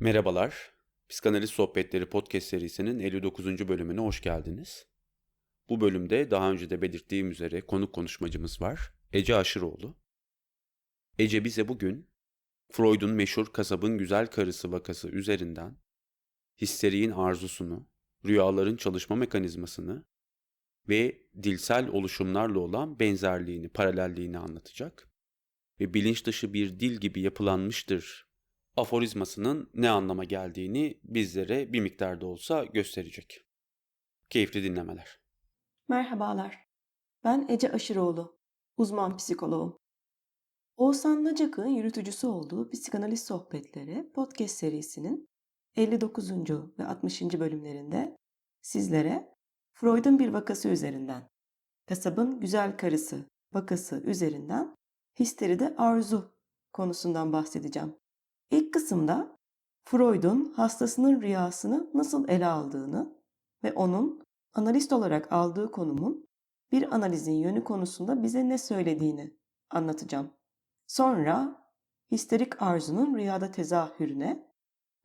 Merhabalar, Psikanaliz Sohbetleri podcast serisinin 59. bölümüne hoş geldiniz. Bu bölümde daha önce de belirttiğim üzere konuk konuşmacımız var, Ece Aşıroğlu. Ece bize bugün Freud'un meşhur kasabın güzel karısı vakası üzerinden histeriğin arzusunu, rüyaların çalışma mekanizmasını ve dilsel oluşumlarla olan benzerliğini, paralelliğini anlatacak ve bilinç dışı bir dil gibi yapılanmıştır aforizmasının ne anlama geldiğini bizlere bir miktarda olsa gösterecek. Keyifli dinlemeler. Merhabalar. Ben Ece Aşıroğlu, uzman psikoloğum. Oğuzhan Nacak'ın yürütücüsü olduğu Psikanaliz Sohbetleri podcast serisinin 59. ve 60. bölümlerinde sizlere Freud'un bir vakası üzerinden, kasabın güzel karısı vakası üzerinden histeride arzu konusundan bahsedeceğim. İlk kısımda Freud'un hastasının rüyasını nasıl ele aldığını ve onun analist olarak aldığı konumun bir analizin yönü konusunda bize ne söylediğini anlatacağım. Sonra histerik arzunun rüyada tezahürüne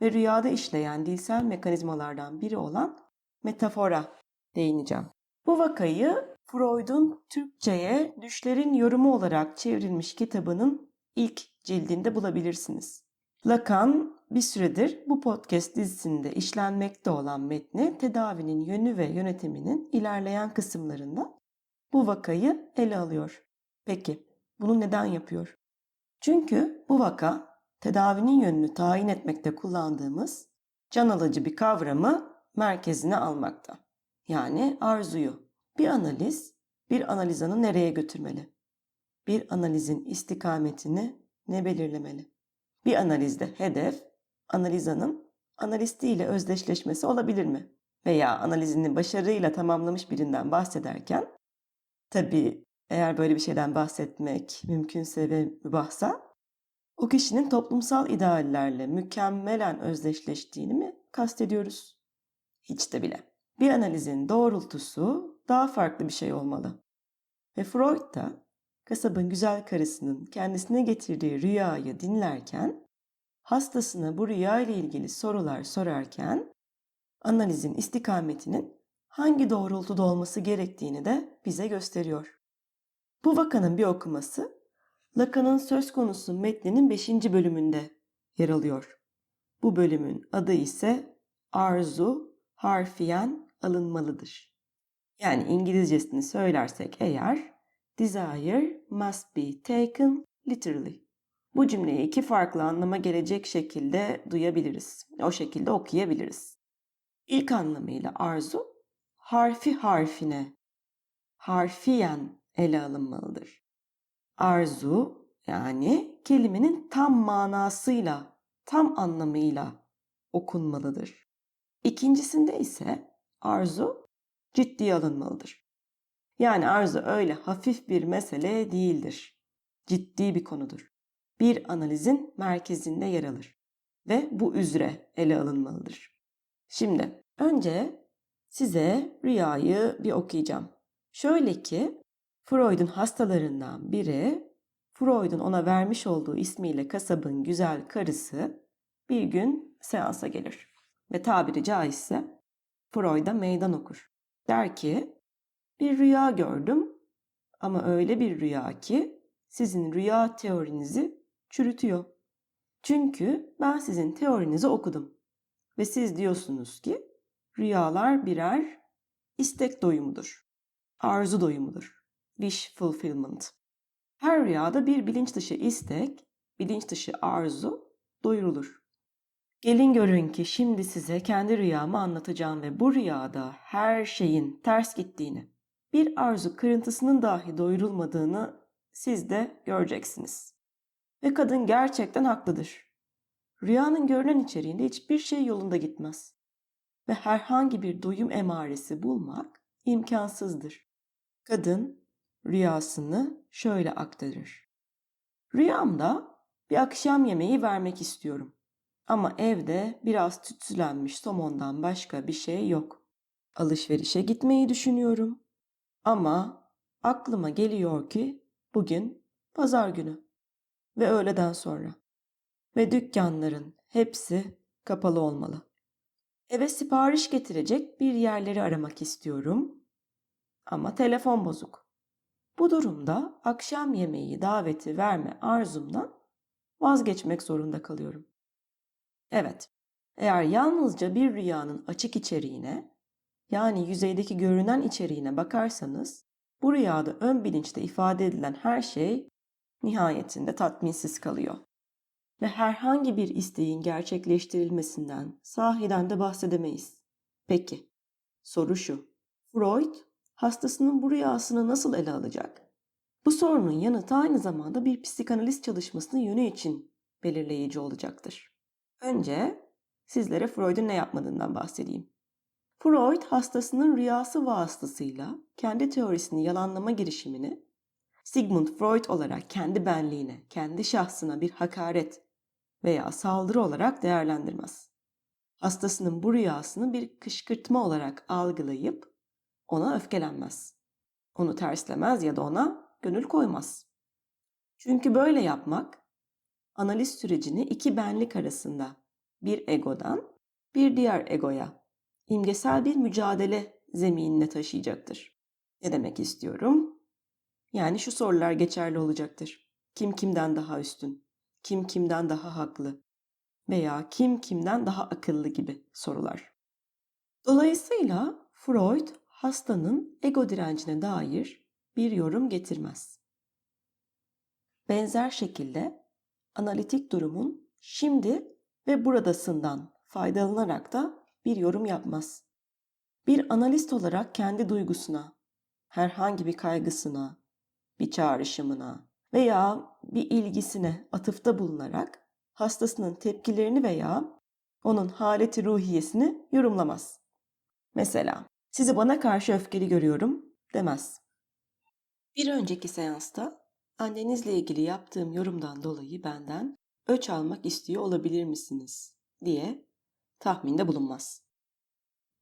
ve rüyada işleyen dilsel mekanizmalardan biri olan metafora değineceğim. Bu vakayı Freud'un Türkçe'ye Düşlerin Yorumu olarak çevrilmiş kitabının ilk cildinde bulabilirsiniz. Lacan bir süredir bu podcast dizisinde işlenmekte olan metni tedavinin yönü ve yönetiminin ilerleyen kısımlarında bu vakayı ele alıyor. Peki bunu neden yapıyor? Çünkü bu vaka tedavinin yönünü tayin etmekte kullandığımız can alıcı bir kavramı merkezine almakta. Yani arzuyu. Bir analiz bir analizanı nereye götürmeli? Bir analizin istikametini ne belirlemeli? Bir analizde hedef, analizanın analistiyle özdeşleşmesi olabilir mi? Veya analizini başarıyla tamamlamış birinden bahsederken, tabii eğer böyle bir şeyden bahsetmek mümkünse ve mübahsa, o kişinin toplumsal ideallerle mükemmelen özdeşleştiğini mi kastediyoruz? Hiç de bile. Bir analizin doğrultusu daha farklı bir şey olmalı. Ve Freud da kasabın güzel karısının kendisine getirdiği rüyayı dinlerken hastasına bu rüya ile ilgili sorular sorarken analizin istikametinin hangi doğrultuda olması gerektiğini de bize gösteriyor. Bu vakanın bir okuması Lacan'ın söz konusu metninin 5. bölümünde yer alıyor. Bu bölümün adı ise arzu harfiyen alınmalıdır. Yani İngilizcesini söylersek eğer desire must be taken literally. Bu cümleyi iki farklı anlama gelecek şekilde duyabiliriz. O şekilde okuyabiliriz. İlk anlamıyla arzu harfi harfine, harfiyen ele alınmalıdır. Arzu yani kelimenin tam manasıyla, tam anlamıyla okunmalıdır. İkincisinde ise arzu ciddiye alınmalıdır. Yani arzu öyle hafif bir mesele değildir. Ciddi bir konudur. Bir analizin merkezinde yer alır ve bu üzere ele alınmalıdır. Şimdi önce size rüyayı bir okuyacağım. Şöyle ki Freud'un hastalarından biri Freud'un ona vermiş olduğu ismiyle kasabın güzel karısı bir gün seansa gelir ve tabiri caizse Freud'a meydan okur. Der ki bir rüya gördüm ama öyle bir rüya ki sizin rüya teorinizi çürütüyor. Çünkü ben sizin teorinizi okudum ve siz diyorsunuz ki rüyalar birer istek doyumudur. Arzu doyumudur. Wish fulfillment. Her rüyada bir bilinç dışı istek, bilinç dışı arzu doyurulur. Gelin görün ki şimdi size kendi rüyamı anlatacağım ve bu rüyada her şeyin ters gittiğini, bir arzu kırıntısının dahi doyurulmadığını siz de göreceksiniz. Ve kadın gerçekten haklıdır. Rüyanın görünen içeriğinde hiçbir şey yolunda gitmez. Ve herhangi bir doyum emaresi bulmak imkansızdır. Kadın rüyasını şöyle aktarır. Rüyamda bir akşam yemeği vermek istiyorum. Ama evde biraz tütsülenmiş somondan başka bir şey yok. Alışverişe gitmeyi düşünüyorum. Ama aklıma geliyor ki bugün pazar günü ve öğleden sonra. Ve dükkanların hepsi kapalı olmalı. Eve sipariş getirecek bir yerleri aramak istiyorum ama telefon bozuk. Bu durumda akşam yemeği daveti verme arzumdan vazgeçmek zorunda kalıyorum. Evet, eğer yalnızca bir rüyanın açık içeriğine, yani yüzeydeki görünen içeriğine bakarsanız, bu rüyada ön bilinçte ifade edilen her şey nihayetinde tatminsiz kalıyor. Ve herhangi bir isteğin gerçekleştirilmesinden sahiden de bahsedemeyiz. Peki, soru şu. Freud, hastasının bu rüyasını nasıl ele alacak? Bu sorunun yanıtı aynı zamanda bir psikanaliz çalışmasının yönü için belirleyici olacaktır. Önce sizlere Freud'un ne yapmadığından bahsedeyim. Freud hastasının rüyası vasıtasıyla kendi teorisini yalanlama girişimini Sigmund Freud olarak kendi benliğine, kendi şahsına bir hakaret veya saldırı olarak değerlendirmez. Hastasının bu rüyasını bir kışkırtma olarak algılayıp ona öfkelenmez. Onu terslemez ya da ona gönül koymaz. Çünkü böyle yapmak analiz sürecini iki benlik arasında bir egodan bir diğer egoya imgesel bir mücadele zeminine taşıyacaktır. Ne demek istiyorum? Yani şu sorular geçerli olacaktır. Kim kimden daha üstün? Kim kimden daha haklı? Veya kim kimden daha akıllı gibi sorular. Dolayısıyla Freud hastanın ego direncine dair bir yorum getirmez. Benzer şekilde analitik durumun şimdi ve buradasından faydalanarak da bir yorum yapmaz. Bir analist olarak kendi duygusuna, herhangi bir kaygısına, bir çağrışımına veya bir ilgisine atıfta bulunarak hastasının tepkilerini veya onun haleti ruhiyesini yorumlamaz. Mesela sizi bana karşı öfkeli görüyorum demez. Bir önceki seansta annenizle ilgili yaptığım yorumdan dolayı benden öç almak istiyor olabilir misiniz diye tahminde bulunmaz.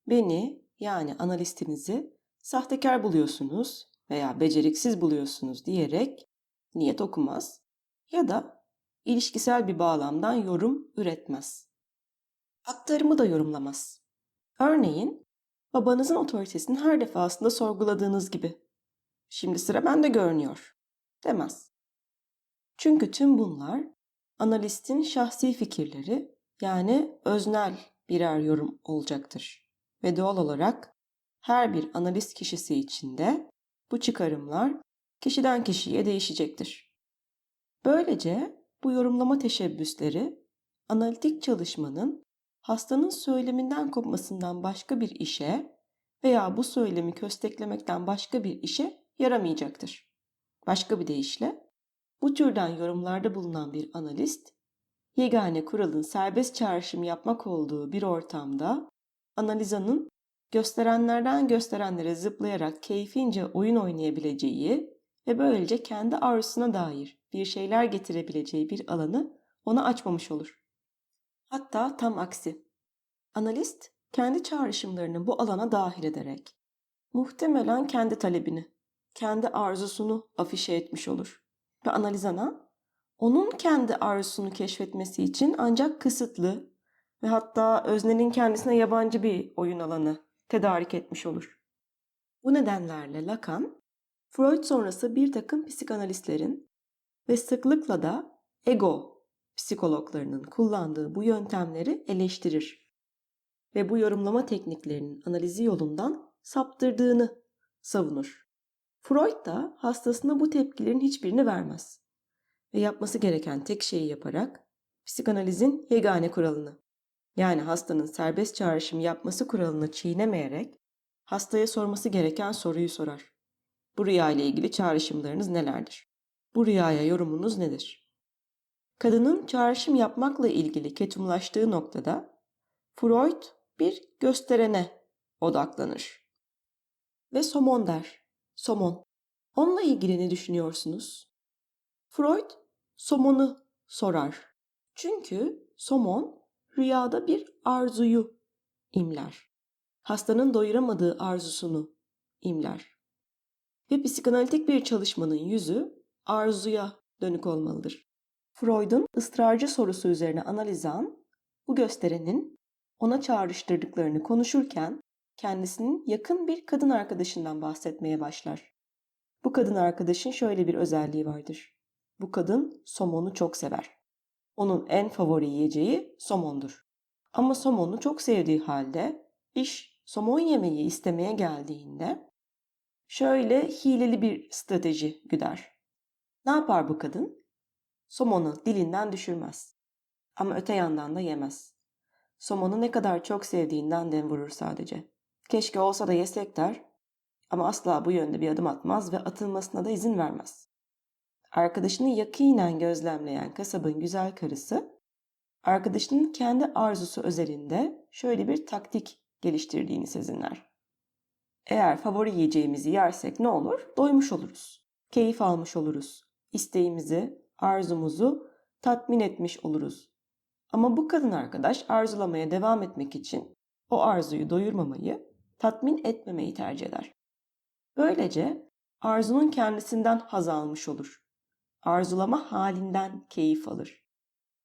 Beni yani analistinizi sahtekar buluyorsunuz veya beceriksiz buluyorsunuz diyerek niyet okumaz ya da ilişkisel bir bağlamdan yorum üretmez. Aktarımı da yorumlamaz. Örneğin babanızın otoritesini her defasında sorguladığınız gibi. Şimdi sıra bende görünüyor demez. Çünkü tüm bunlar analistin şahsi fikirleri yani öznel birer yorum olacaktır. Ve doğal olarak her bir analist kişisi içinde bu çıkarımlar kişiden kişiye değişecektir. Böylece bu yorumlama teşebbüsleri analitik çalışmanın hastanın söyleminden kopmasından başka bir işe veya bu söylemi kösteklemekten başka bir işe yaramayacaktır. Başka bir deyişle bu türden yorumlarda bulunan bir analist yegane kuralın serbest çağrışım yapmak olduğu bir ortamda analizanın gösterenlerden gösterenlere zıplayarak keyfince oyun oynayabileceği ve böylece kendi arzusuna dair bir şeyler getirebileceği bir alanı ona açmamış olur. Hatta tam aksi. Analist kendi çağrışımlarını bu alana dahil ederek muhtemelen kendi talebini, kendi arzusunu afişe etmiş olur. Ve analizana onun kendi arzusunu keşfetmesi için ancak kısıtlı ve hatta öznenin kendisine yabancı bir oyun alanı tedarik etmiş olur. Bu nedenlerle Lacan, Freud sonrası bir takım psikanalistlerin ve sıklıkla da ego psikologlarının kullandığı bu yöntemleri eleştirir ve bu yorumlama tekniklerinin analizi yolundan saptırdığını savunur. Freud da hastasına bu tepkilerin hiçbirini vermez ve yapması gereken tek şeyi yaparak psikanalizin yegane kuralını yani hastanın serbest çağrışım yapması kuralını çiğnemeyerek hastaya sorması gereken soruyu sorar. Bu rüya ile ilgili çağrışımlarınız nelerdir? Bu rüyaya yorumunuz nedir? Kadının çağrışım yapmakla ilgili ketumlaştığı noktada Freud bir gösterene odaklanır. Ve somon der. Somon. Onunla ilgili ne düşünüyorsunuz? Freud somonu sorar. Çünkü somon rüyada bir arzuyu imler. Hastanın doyuramadığı arzusunu imler. Ve psikanalitik bir çalışmanın yüzü arzuya dönük olmalıdır. Freud'un ısrarcı sorusu üzerine analizan bu gösterenin ona çağrıştırdıklarını konuşurken kendisinin yakın bir kadın arkadaşından bahsetmeye başlar. Bu kadın arkadaşın şöyle bir özelliği vardır. Bu kadın somonu çok sever. Onun en favori yiyeceği somondur. Ama somonu çok sevdiği halde iş somon yemeği istemeye geldiğinde şöyle hileli bir strateji güder. Ne yapar bu kadın? Somonu dilinden düşürmez. Ama öte yandan da yemez. Somonu ne kadar çok sevdiğinden dem vurur sadece. Keşke olsa da yesek der ama asla bu yönde bir adım atmaz ve atılmasına da izin vermez. Arkadaşını yakinen gözlemleyen kasabın güzel karısı, arkadaşının kendi arzusu özelinde şöyle bir taktik geliştirdiğini sezinler. Eğer favori yiyeceğimizi yersek ne olur? Doymuş oluruz. Keyif almış oluruz. İsteğimizi, arzumuzu tatmin etmiş oluruz. Ama bu kadın arkadaş arzulamaya devam etmek için o arzuyu doyurmamayı, tatmin etmemeyi tercih eder. Böylece arzunun kendisinden haz almış olur. Arzulama halinden keyif alır.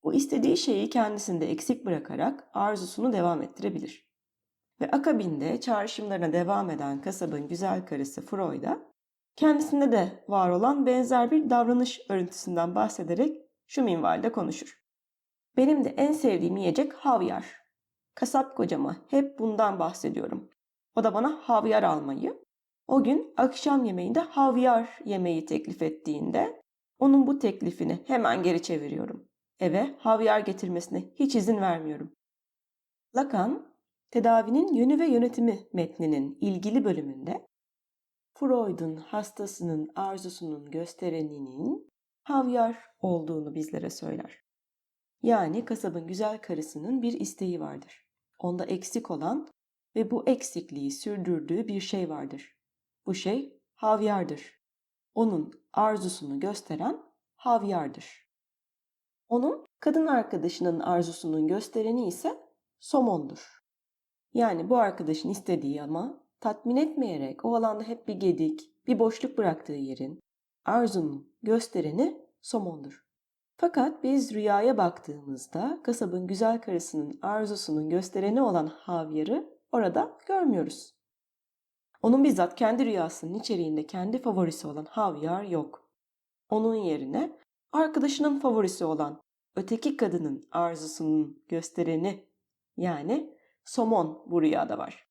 O istediği şeyi kendisinde eksik bırakarak arzusunu devam ettirebilir. Ve akabinde çağrışımlarına devam eden kasabın güzel karısı Freud'a kendisinde de var olan benzer bir davranış örüntüsünden bahsederek şu minvalde konuşur. Benim de en sevdiğim yiyecek havyar. Kasap kocama hep bundan bahsediyorum. O da bana havyar almayı, o gün akşam yemeğinde havyar yemeği teklif ettiğinde onun bu teklifini hemen geri çeviriyorum. Eve havyar getirmesine hiç izin vermiyorum. Lacan, tedavinin yönü ve yönetimi metninin ilgili bölümünde Freud'un hastasının arzusunun göstereninin havyar olduğunu bizlere söyler. Yani kasabın güzel karısının bir isteği vardır. Onda eksik olan ve bu eksikliği sürdürdüğü bir şey vardır. Bu şey havyardır. Onun arzusunu gösteren havyardır. Onun kadın arkadaşının arzusunun göstereni ise somondur. Yani bu arkadaşın istediği ama tatmin etmeyerek o alanda hep bir gedik, bir boşluk bıraktığı yerin arzunun göstereni somondur. Fakat biz rüyaya baktığımızda kasabın güzel karısının arzusunun göstereni olan havyarı orada görmüyoruz. Onun bizzat kendi rüyasının içeriğinde kendi favorisi olan havyar yok. Onun yerine arkadaşının favorisi olan öteki kadının arzusunun göstereni yani somon bu rüyada var.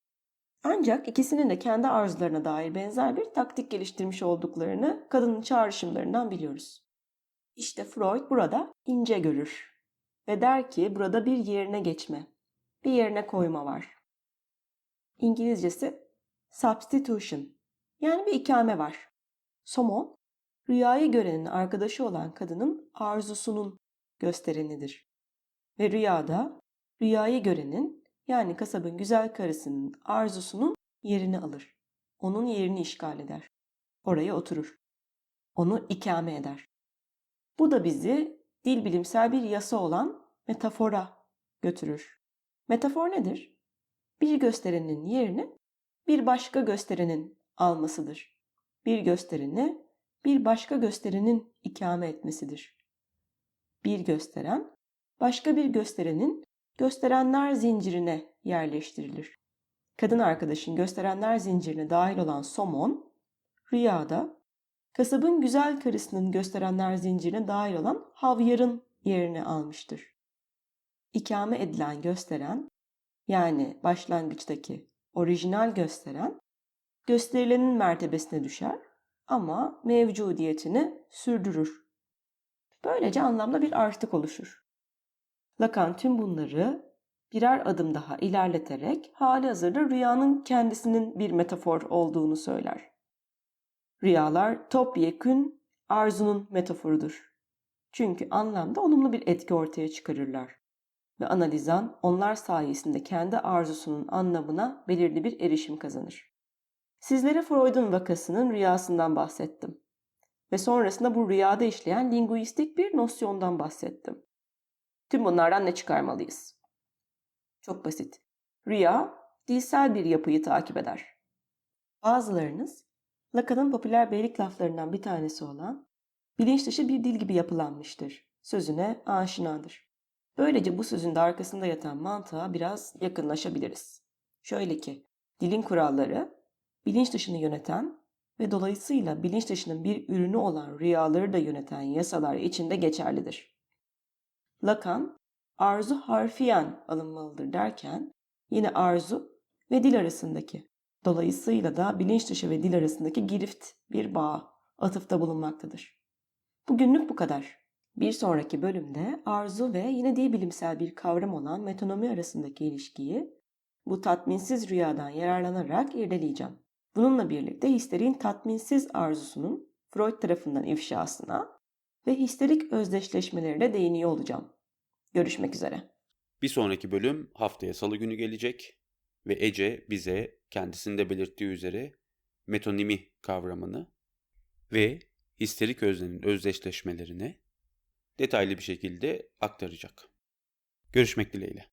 Ancak ikisinin de kendi arzularına dair benzer bir taktik geliştirmiş olduklarını kadının çağrışımlarından biliyoruz. İşte Freud burada ince görür ve der ki burada bir yerine geçme, bir yerine koyma var. İngilizcesi substitution yani bir ikame var. Somon, rüyayı görenin arkadaşı olan kadının arzusunun gösterenidir. Ve rüyada rüyayı görenin yani kasabın güzel karısının arzusunun yerini alır. Onun yerini işgal eder. Oraya oturur. Onu ikame eder. Bu da bizi dil bilimsel bir yasa olan metafora götürür. Metafor nedir? Bir gösterenin yerini bir başka gösterenin almasıdır. Bir göstereni bir başka gösterenin ikame etmesidir. Bir gösteren başka bir gösterenin gösterenler zincirine yerleştirilir. Kadın arkadaşın gösterenler zincirine dahil olan somon, rüyada kasabın güzel karısının gösterenler zincirine dahil olan havyarın yerini almıştır. İkame edilen gösteren, yani başlangıçtaki orijinal gösteren, gösterilenin mertebesine düşer ama mevcudiyetini sürdürür. Böylece anlamda bir artık oluşur. Lacan tüm bunları birer adım daha ilerleterek hali hazırda rüyanın kendisinin bir metafor olduğunu söyler. Rüyalar topyekün arzunun metaforudur. Çünkü anlamda olumlu bir etki ortaya çıkarırlar. Ve analizan onlar sayesinde kendi arzusunun anlamına belirli bir erişim kazanır. Sizlere Freud'un vakasının rüyasından bahsettim. Ve sonrasında bu rüyada işleyen linguistik bir nosyondan bahsettim. Tüm bunlardan ne çıkarmalıyız? Çok basit. Rüya, dilsel bir yapıyı takip eder. Bazılarınız, Lacan'ın popüler beylik laflarından bir tanesi olan, bilinç dışı bir dil gibi yapılanmıştır. Sözüne aşinadır. Böylece bu sözün de arkasında yatan mantığa biraz yakınlaşabiliriz. Şöyle ki, dilin kuralları bilinç dışını yöneten ve dolayısıyla bilinç dışının bir ürünü olan rüyaları da yöneten yasalar içinde geçerlidir. Lacan, arzu harfiyen alınmalıdır derken yine arzu ve dil arasındaki, dolayısıyla da bilinç dışı ve dil arasındaki girift bir bağ, atıfta bulunmaktadır. Bugünlük bu kadar. Bir sonraki bölümde arzu ve yine dil bilimsel bir kavram olan metonomi arasındaki ilişkiyi bu tatminsiz rüyadan yararlanarak irdeleyeceğim. Bununla birlikte histerin tatminsiz arzusunun Freud tarafından ifşasına ve histerik özdeşleşmelerine değiniyor olacağım. Görüşmek üzere. Bir sonraki bölüm haftaya salı günü gelecek ve Ece bize kendisinde belirttiği üzere metonimi kavramını ve histerik öznenin özdeşleşmelerini detaylı bir şekilde aktaracak. Görüşmek dileğiyle.